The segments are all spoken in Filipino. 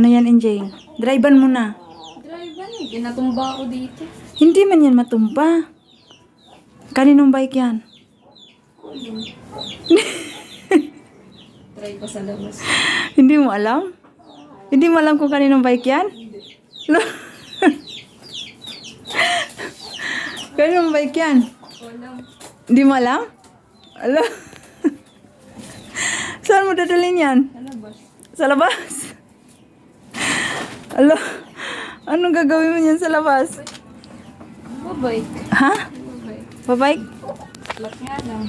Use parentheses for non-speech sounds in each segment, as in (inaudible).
Ano yan, NJ? Drivean mo na. Drive eh. Ginatumba ako dito. Hindi man yan matumpa. Kaninong bike yan? Try pa sa labas. (laughs) Hindi mo alam? Hindi mo alam kung kaninong bike yan? Lo- (laughs) kaninong bike yan? Walang. Hindi mo alam? Alam? (laughs) Saan mo dadalhin yan? Sa labas. Sa labas? Alo, anong gagawin mo niyan sa labas? Babike. Ha? Babike? Flat nga lang.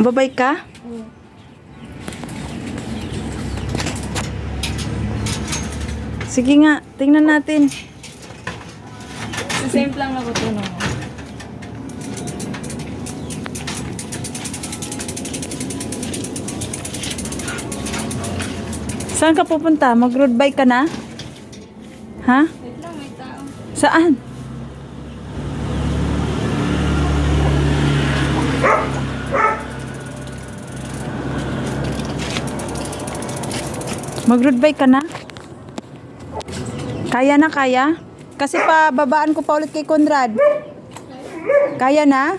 Babike ka? Oo. Sige nga, tingnan natin. Sa same lang ako to no. Saan ka pupunta? Mag-road bike ka na? Ha? Wait lang. Saan? Mag-road bike ka na? Kaya na, kaya? Kasi pa babaan ko pa ulit kay Conrad. Kaya na?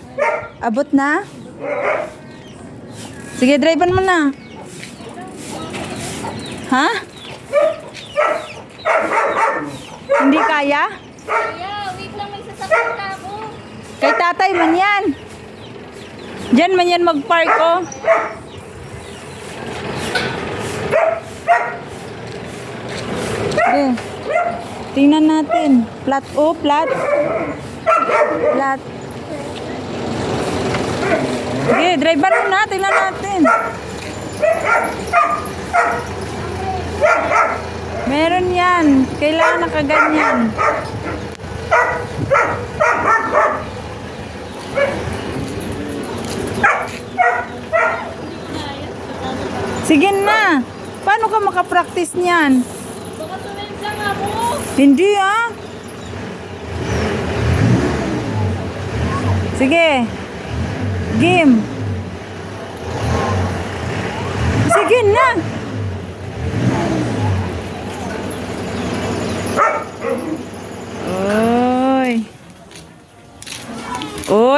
Abot na? Sige, drivean mo na. Ha? Kaya? Kuya, wait lang, may sasakyan na ako. Kay tatay man yan. Diyan man yan mag-park oh. Tingnan natin. Flat oh, flat. Flat. Okay, driver mo na. Tingnan natin. Meron yan. Kailangan nakaganyan. Sige na. Paano ka makapractice niyan? Baka tumend lang ako. Hindi ah. Sige. Game. Sige na.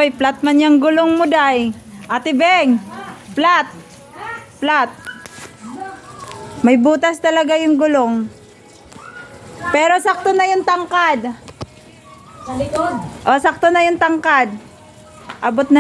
Oy, flat man yung gulong mo, day. Ate Beng, flat. Flat. May butas talaga yung gulong. Pero sakto na yung tangkad. Sa likod. O, sakto na yung tangkad. Abot na